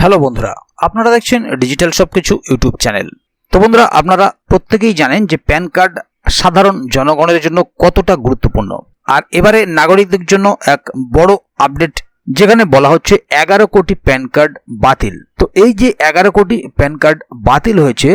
Hello বন্ধুরা, আপনারা দেখছেন ডিজিটাল সবকিছু ইউটিউব চ্যানেল। তো বন্ধুরা, আপনারা প্রত্যেকেই জানেন যে প্যান কার্ড সাধারণ জনগণের জন্য কতটা গুরুত্বপূর্ণ। আর এবারে নাগরিকদের জন্য এক বড় আপডেট, যেখানে বলা হচ্ছে এগারো কোটি প্যান কার্ড বাতিল। তো এই যে এগারো কোটি প্যান কার্ড বাতিল হয়েছে,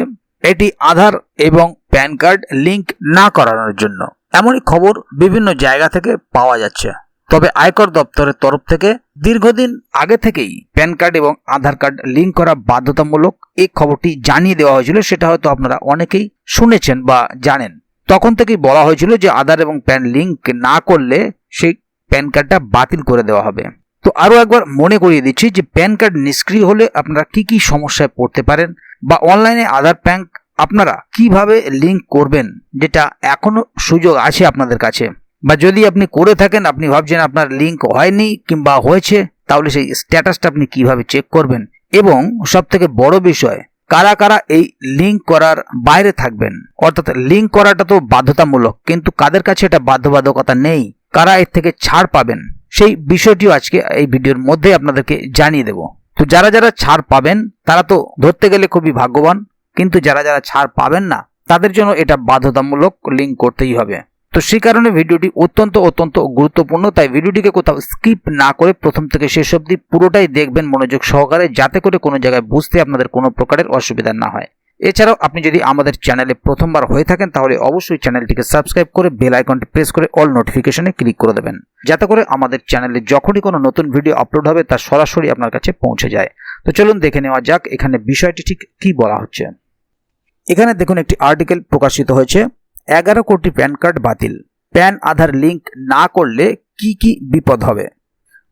এটি আধার এবং প্যান কার্ড লিংক না করানোর জন্য। এমনই খবর বিভিন্ন জায়গা থেকে পাওয়া যাচ্ছে। তবে আয়কর দপ্তরের তরফ থেকে দীর্ঘদিন আগে থেকেই প্যান কার্ড এবং আধার কার্ড লিঙ্ক করা বাধ্যতামূলক এই খবরটি জানিয়ে দেওয়া হয়েছিল, সেটা হয়তো আপনারা অনেকেই শুনেছেন বা জানেন। তখন থেকেই বলা হয়েছিল যে আধার এবং প্যান লিঙ্ক না করলে সেই প্যান কার্ডটা বাতিল করে দেওয়া হবে। তো আরও একবার মনে করিয়ে দিচ্ছি যে প্যান কার্ড নিষ্ক্রিয় হলে আপনারা কি কি সমস্যায় পড়তে পারেন বা অনলাইনে আধার প্যাঙ্ক আপনারা কীভাবে লিঙ্ক করবেন, যেটা এখনও সুযোগ আছে আপনাদের কাছে? বা যদি আপনি করে থাকেন, আপনি ভাবছেন আপনার লিঙ্ক হয়নি কিংবা হয়েছে, তাহলে সেই স্ট্যাটাসটা আপনি কীভাবে চেক করবেন? এবং সব থেকে বড় বিষয়, কারা কারা এই লিঙ্ক করার বাইরে থাকবেন? অর্থাৎ লিঙ্ক করাটা তো বাধ্যতামূলক, কিন্তু কাদের কাছে এটা বাধ্যবাধকতা নেই? কারা এর থেকে ছাড় পাবেন? সেই বিষয়টিও আজকে এই ভিডিওর মধ্যে আপনাদেরকে জানিয়ে দেব। তো যারা যারা ছাড় পাবেন, তারা তো ধরতে গেলে খুবই ভাগ্যবান, কিন্তু যারা যারা ছাড় পাবেন না, তাদের জন্য এটা বাধ্যতামূলক লিঙ্ক করতেই হবে। তো সেই কারণে ভিডিওটি অত্যন্ত অত্যন্ত গুরুত্বপূর্ণ। তাই ভিডিওটিকে কোথাও স্কিপ না করে প্রথম থেকে শেষ অবধি পুরোটাই দেখবেন মনোযোগ সহকারে, যাতে করে কোনো জায়গায় বুঝতে আপনাদের কোনো প্রকারের অসুবিধা না হয়। এছাড়াও আপনি যদি আমাদের চ্যানেলে প্রথমবার হয়ে থাকেন, তাহলে অবশ্যই চ্যানেলটিকে সাবস্ক্রাইব করে বেল আইকনটি প্রেস করে অল নোটিফিকেশনে ক্লিক করে দেবেন। যাতে করে আমাদের চ্যানেলে যখনই কোনো নতুন ভিডিও আপলোড হবে, তা সরাসরি আপনার কাছে পৌঁছে যায়। তো চলুন দেখে নেওয়া যাক, এখানে বিষয়টি ঠিক কি বলা হচ্ছে। এখানে দেখুন একটি আর্টিকেল প্রকাশিত হয়েছে। এগারো কোটি প্যান কার্ড বাতিল। প্যান, আধার লিঙ্ক না করলে কি কি বিপদ হবে?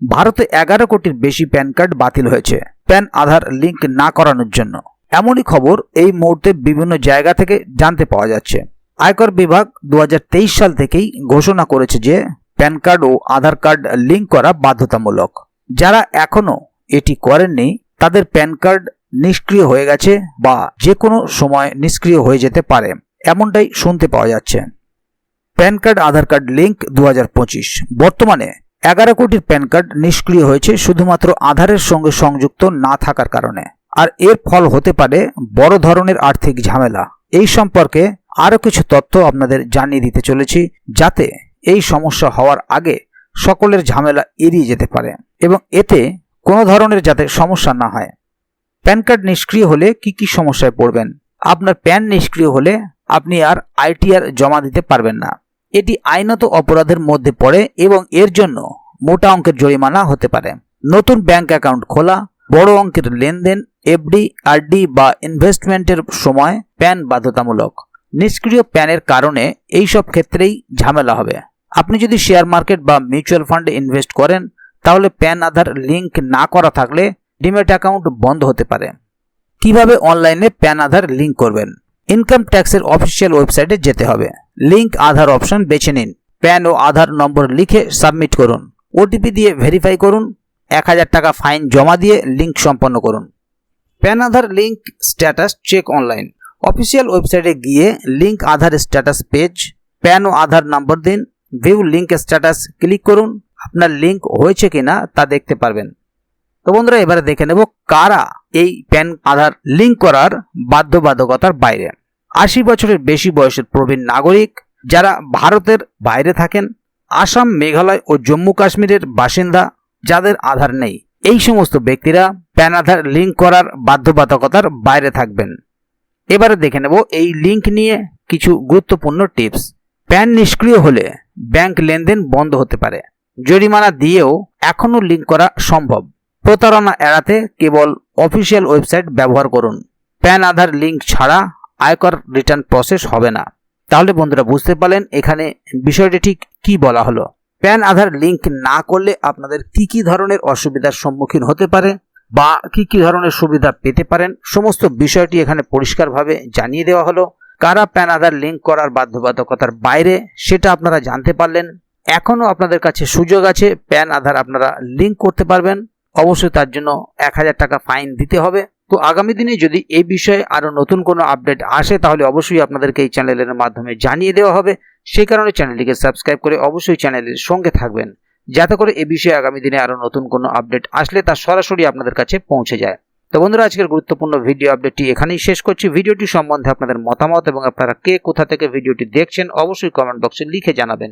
ভারতে এগারো কোটির বেশি প্যান কার্ড বাতিল হয়েছে। প্যান, আধার লিঙ্ক না করানোর জন্য। এমনই খবর এই মুহূর্তে বিভিন্ন জায়গা থেকে জানতে পাওয়া যাচ্ছে। আয়কর বিভাগ দু হাজার তেইশ সাল থেকেই ঘোষণা করেছে যে প্যান কার্ড ও আধার কার্ড লিঙ্ক করা বাধ্যতামূলক। যারা এখনও এটি করেননি, তাদের প্যান কার্ড নিষ্ক্রিয় হয়ে গেছে বা যে কোনো সময় নিষ্ক্রিয় হয়ে যেতে পারে। এমনটাই শুনতে পাওয়া যাচ্ছে। PAN card, Aadhaar card link দু হাজার পঁচিশ। বর্তমানে এগারো কোটির প্যান কার্ড নিষ্ক্রিয় হয়েছে শুধুমাত্র আধারের সঙ্গে সংযুক্ত না থাকার কারণে। আর এর ফল হতে পারে বড় ধরনের আর্থিক ঝামেলা। এই সম্পর্কে আরও কিছু তথ্য আপনাদের জানিয়ে দিতে চলেছি, যাতে এই সমস্যা হওয়ার আগে সকলের ঝামেলা এড়িয়ে যেতে পারে এবং এতে কোনো ধরনের যাতে সমস্যা না হয়। প্যান কার্ড নিষ্ক্রিয় হলে কি কি সমস্যায় পড়বেন? আপনার প্যান নিষ্ক্রিয় হলে আপনি আর আইটিআর জমা দিতে পারবেন না। এটি আইনত অপরাধের মধ্যে পড়ে এবং এর জন্য মোটা অঙ্কের জরিমানা হতে পারে। নতুন ব্যাংক অ্যাকাউন্ট খোলা, বড় অঙ্কের লেনদেন, এফডি, আরডি বা ইনভেস্টমেন্টের সময় প্যান বাধ্যতামূলক। নিষ্ক্রিয় প্যানের কারণে এই সব ক্ষেত্রেই ঝামেলা হবে। আপনি যদি শেয়ার মার্কেট বা মিউচুয়াল ফান্ডে ইনভেস্ট করেন, তাহলে প্যান আধার লিঙ্ক না করা থাকলে ডিমেট অ্যাকাউন্ট বন্ধ হতে পারে। কীভাবে অনলাইনে প্যান আধার লিঙ্ক করবেন? ইনকাম ট্যাক্সের অফিসিয়াল ওয়েবসাইটে যেতে হবে। লিঙ্ক আধার অপশন বেছে নিন। প্যান ও আধার নম্বর লিখে সাবমিট করুন। ওটিপি দিয়ে ভেরিফাই করুন। এক হাজার টাকা ফাইন জমা দিয়ে লিঙ্ক সম্পন্ন করুন। PAN Aadhaar link status check online. Official ওয়েবসাইটে গিয়ে link Aadhaar status page, PAN ও আধার নম্বর দিন, ভিউ লিঙ্ক স্ট্যাটাস ক্লিক করুন। আপনার লিঙ্ক হয়েছে কিনা তা দেখতে পারবেন। তো বন্ধুরা, এবারে দেখে নেব কারা এই প্যান আধার লিঙ্ক করার বাধ্যবাধকতার বাইরে। আশি বছরের বেশি বয়সের প্রবীণ নাগরিক যারা ভারতের বাইরে থাকেন, আসাম, মেঘালয় ও জম্মু কাশ্মীরের বাসিন্দা যাদের আধার নেই, এই সমস্ত ব্যক্তিরা প্যান আধার লিঙ্ক করার বাধ্যবাধকতার বাইরে থাকবেন। এবারে দেখে নেব এই লিঙ্ক নিয়ে কিছু গুরুত্বপূর্ণ টিপস প্যান নিষ্ক্রিয় হলে ব্যাংক লেনদেন বন্ধ হতে পারে। জরিমানা দিয়েও এখনও লিঙ্ক করা সম্ভব। প্রতারণা এড়াতে কেবল অফিসিয়াল ওয়েবসাইট ব্যবহার করুন। প্যান, আধার লিঙ্ক ছাড়া আয়কর রিটার্ন প্রসেস হবে না। তাহলে বন্ধুরা বুঝতে পারলেন এখানে বিষয়টি ঠিক কি বলা হলো। প্যান, আধার লিঙ্ক না করলে আপনাদের কি কি ধরনের অসুবিধার সম্মুখীন হতে পারে বা কি কি ধরনের সুবিধা পেতে পারেন, সমস্ত বিষয়টি এখানে পরিষ্কারভাবে জানিয়ে দেওয়া হলো। কারা প্যান, আধার লিঙ্ক করার বাধ্যবাধকতার বাইরে সেটা আপনারা জানতে পারলেন। এখনও আপনাদের কাছে সুযোগ আছে, প্যান, আধার আপনারা লিঙ্ক করতে পারবেন। অবশ্যই তার জন্য এক হাজার টাকা ফাইন দিতে হবে। তো আগামী দিনে যদি এই বিষয়ে আরও নতুন কোনো আপডেট আসে, তাহলে অবশ্যই আপনাদেরকে এই চ্যানেলের মাধ্যমে জানিয়ে দেওয়া হবে। সেই কারণে চ্যানেলটিকে সাবস্ক্রাইব করে অবশ্যই চ্যানেলের সঙ্গে থাকবেন। যাতে করে এ বিষয়ে আগামী দিনে আরও নতুন কোনো আপডেট আসলে তা সরাসরি আপনাদের কাছে পৌঁছে যায়। তো বন্ধুরা, আজকের গুরুত্বপূর্ণ ভিডিও আপডেটটি এখানেই শেষ করছি। ভিডিওটি সম্বন্ধে আপনাদের মতামত এবং আপনারা কে, কোথা থেকে ভিডিওটি দেখছেন, অবশ্যই কমেন্ট বক্সে লিখে জানাবেন।